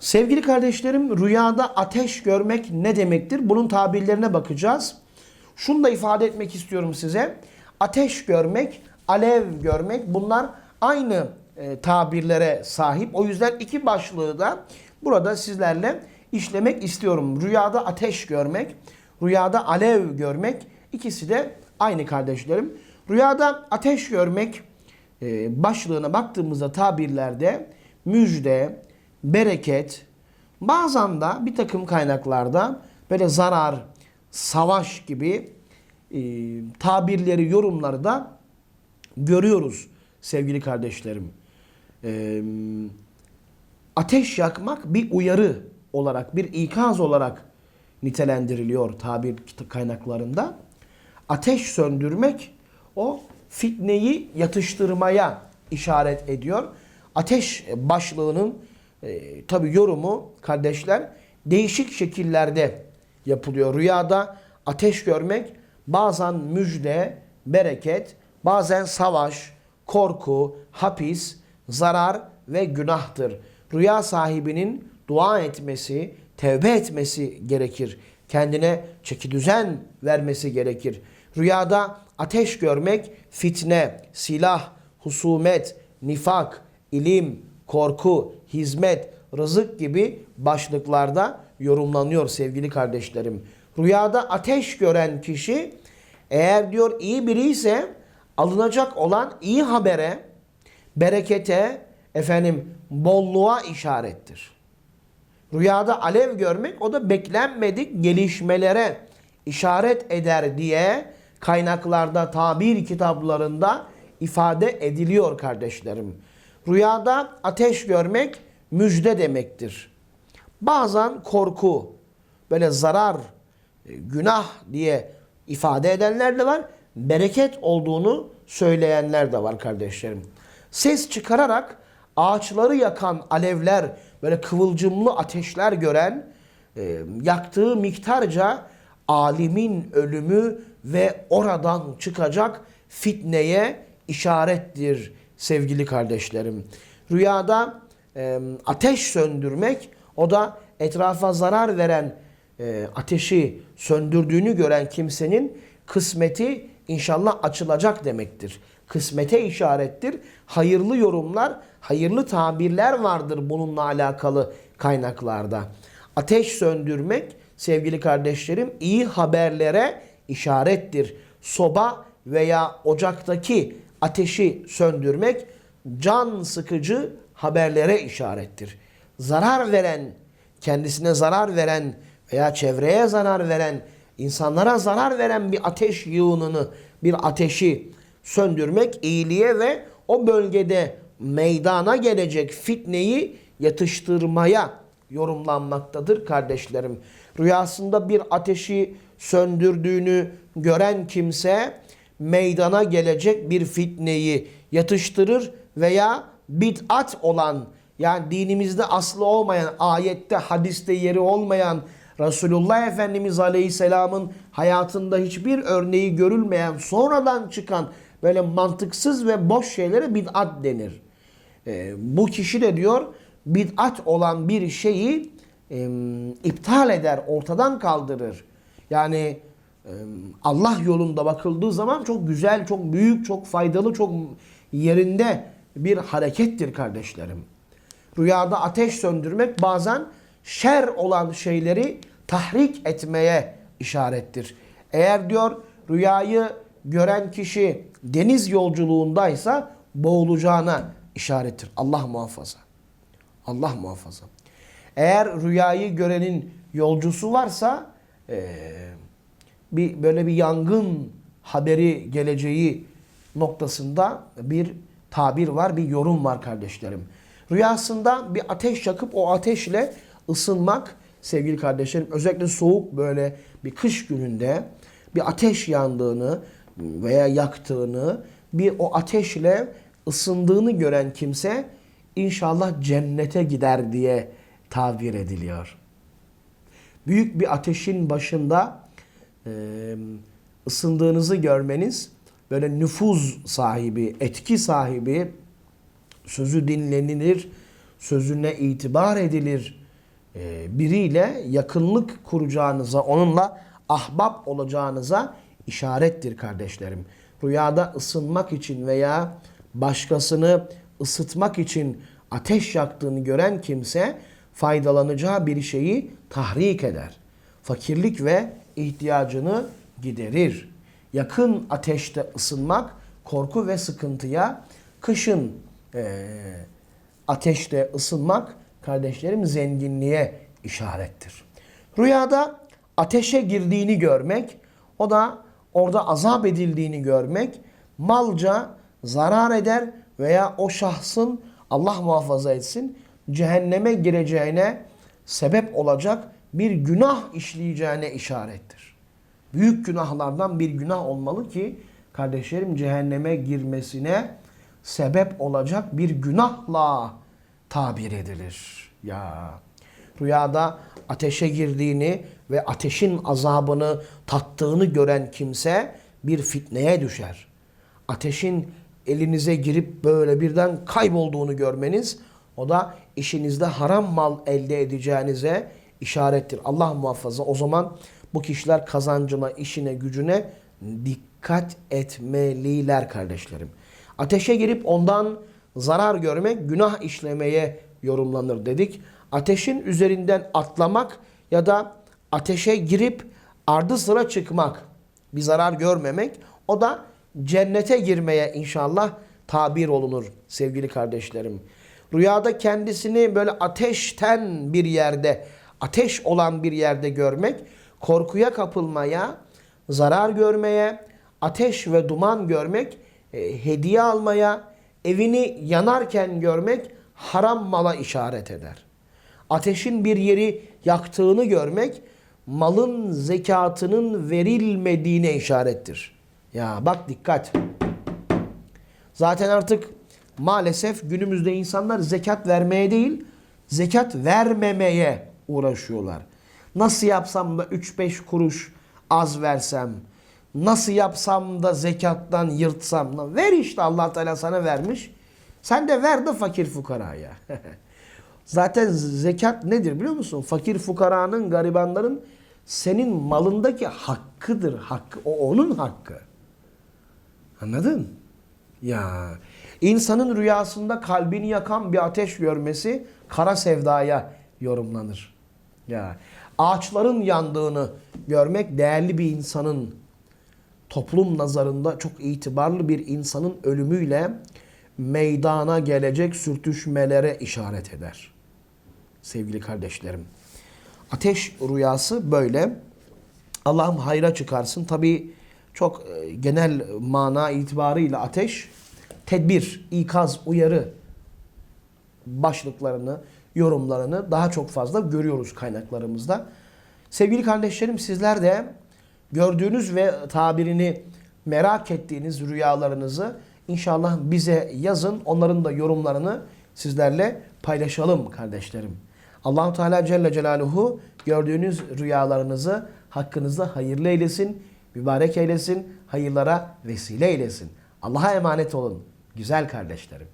Sevgili kardeşlerim rüyada ateş görmek ne demektir? Bunun tabirlerine bakacağız. Şunu da ifade etmek istiyorum size. Ateş görmek, alev görmek bunlar aynı e, tabirlere sahip. O yüzden iki başlığı da burada sizlerle işlemek istiyorum. Rüyada ateş görmek, rüyada alev görmek ikisi de aynı kardeşlerim. Rüyada ateş görmek e, başlığına baktığımızda tabirlerde müjde, bereket, bazen de bir takım kaynaklarda böyle zarar, savaş gibi e, tabirleri, yorumları da görüyoruz sevgili kardeşlerim. E, ateş yakmak bir uyarı olarak, bir ikaz olarak nitelendiriliyor tabir kaynaklarında. Ateş söndürmek o fitneyi yatıştırmaya işaret ediyor. Ateş başlığının e, tabi yorumu kardeşler değişik şekillerde yapılıyor. Rüyada ateş görmek bazen müjde, bereket, bazen savaş, korku, hapis, zarar ve günahtır. Rüya sahibinin dua etmesi, tevbe etmesi gerekir. Kendine çeki düzen vermesi gerekir. Rüyada ateş görmek fitne, silah, husumet, nifak, ilim, korku, hizmet, rızık gibi başlıklarda yorumlanıyor sevgili kardeşlerim. Rüyada ateş gören kişi eğer diyor iyi biri ise alınacak olan iyi habere, berekete, efendim bolluğa işarettir. Rüyada alev görmek o da beklenmedik gelişmelere işaret eder diye kaynaklarda, tabir kitaplarında ifade ediliyor kardeşlerim. Rüyada ateş görmek müjde demektir. Bazen korku, böyle zarar, e, günah diye ifade edenler de var. Bereket olduğunu söyleyenler de var kardeşlerim. Ses çıkararak ağaçları yakan alevler, böyle kıvılcımlı ateşler gören, e, yaktığı miktarca alimin ölümü ve oradan çıkacak fitneye işarettir sevgili kardeşlerim. Rüyada e, ateş söndürmek o da etrafa zarar veren e, ateşi söndürdüğünü gören kimsenin kısmeti inşallah açılacak demektir. Kısmete işarettir. Hayırlı yorumlar, hayırlı tabirler vardır bununla alakalı kaynaklarda. Ateş söndürmek sevgili kardeşlerim iyi haberlere işarettir. Soba veya ocaktaki ateşi söndürmek can sıkıcı haberlere işarettir. Zarar veren, kendisine zarar veren veya çevreye zarar veren, insanlara zarar veren bir ateş yığınını, bir ateşi söndürmek iyiliğe ve o bölgede meydana gelecek fitneyi yatıştırmaya yorumlanmaktadır kardeşlerim. Rüyasında bir ateşi söndürdüğünü gören kimse meydana gelecek bir fitneyi yatıştırır veya bid'at olan yani dinimizde aslı olmayan, ayette, hadiste yeri olmayan Resulullah Efendimiz Aleyhisselam'ın hayatında hiçbir örneği görülmeyen sonradan çıkan böyle mantıksız ve boş şeylere bid'at denir. E, bu kişi de diyor bid'at olan bir şeyi e, iptal eder, ortadan kaldırır. Yani Allah yolunda bakıldığı zaman çok güzel, çok büyük, çok faydalı, çok yerinde bir harekettir kardeşlerim. Rüyada ateş söndürmek bazen şer olan şeyleri tahrik etmeye işarettir. Eğer diyor rüyayı gören kişi deniz yolculuğundaysa boğulacağına işarettir. Allah muhafaza. Allah muhafaza. Eğer rüyayı görenin yolcusu varsa ee, bir böyle bir yangın haberi geleceği noktasında bir tabir var, bir yorum var kardeşlerim. Rüyasında bir ateş yakıp o ateşle ısınmak sevgili kardeşlerim özellikle soğuk böyle bir kış gününde bir ateş yandığını veya yaktığını bir o ateşle ısındığını gören kimse inşallah cennete gider diye tabir ediliyor. Büyük bir ateşin başında ısındığınızı görmeniz böyle nüfuz sahibi, etki sahibi, sözü dinlenilir, sözüne itibar edilir biriyle yakınlık kuracağınıza, onunla ahbap olacağınıza işarettir kardeşlerim. Rüyada ısınmak için veya başkasını ısıtmak için ateş yaktığını gören kimse faydalanacağı bir şeyi tahrik eder. Fakirlik ve ihtiyacını giderir. Yakın ateşte ısınmak korku ve sıkıntıya, kışın eee, ateşte ısınmak kardeşlerim zenginliğe işarettir. Rüyada ateşe girdiğini görmek, o da orada azap edildiğini görmek malca zarar eder veya o şahsın Allah muhafaza etsin cehenneme gireceğine sebep olacak bir günah işleyeceğine işarettir. Büyük günahlardan bir günah olmalı ki kardeşlerim cehenneme girmesine sebep olacak bir günahla tabir edilir. Ya rüyada ateşe girdiğini ve ateşin azabını tattığını gören kimse bir fitneye düşer. Ateşin elinize girip böyle birden kaybolduğunu görmeniz o da işinizde haram mal elde edeceğinize işarettir. Allah muhafaza o zaman bu kişiler kazancına, işine, gücüne dikkat etmeliler kardeşlerim. Ateşe girip ondan zarar görmek günah işlemeye yorumlanır dedik. Ateşin üzerinden atlamak ya da ateşe girip ardı sıra çıkmak, bir zarar görmemek o da cennete girmeye inşallah tabir olunur sevgili kardeşlerim. Rüyada kendisini böyle ateşten bir yerde, ateş olan bir yerde görmek, korkuya kapılmaya, zarar görmeye, ateş ve duman görmek, e, hediye almaya, evini yanarken görmek haram mala işaret eder. Ateşin bir yeri yaktığını görmek malın zekatının verilmediğine işarettir. Ya bak dikkat. Zaten artık maalesef günümüzde insanlar zekat vermeye değil, zekat vermemeye uğraşıyorlar. Nasıl yapsam da 3-5 kuruş az versem, nasıl yapsam da zekattan yırtsam da ver işte Allah Teala sana vermiş. Sen de ver de fakir fukaraya. Zaten zekat nedir biliyor musun? Fakir fukaranın, garibanların senin malındaki hakkıdır. Hakkı, o onun hakkı. Anladın? Ya insanın rüyasında kalbini yakan bir ateş görmesi kara sevdaya yorumlanır. Ya ağaçların yandığını görmek değerli bir insanın toplum nazarında çok itibarlı bir insanın ölümüyle meydana gelecek sürtüşmelere işaret eder. Sevgili kardeşlerim. Ateş rüyası böyle. Allah'ım hayra çıkarsın. Tabi çok e, genel mana itibarıyla ateş tedbir, ikaz, uyarı başlıklarını, yorumlarını daha çok fazla görüyoruz kaynaklarımızda. Sevgili kardeşlerim sizler de gördüğünüz ve tabirini merak ettiğiniz rüyalarınızı inşallah bize yazın. Onların da yorumlarını sizlerle paylaşalım kardeşlerim. Allahu Teala Celle Celaluhu gördüğünüz rüyalarınızı hakkınızda hayırlı eylesin, mübarek eylesin, hayırlara vesile eylesin. Allah'a emanet olun güzel kardeşlerim.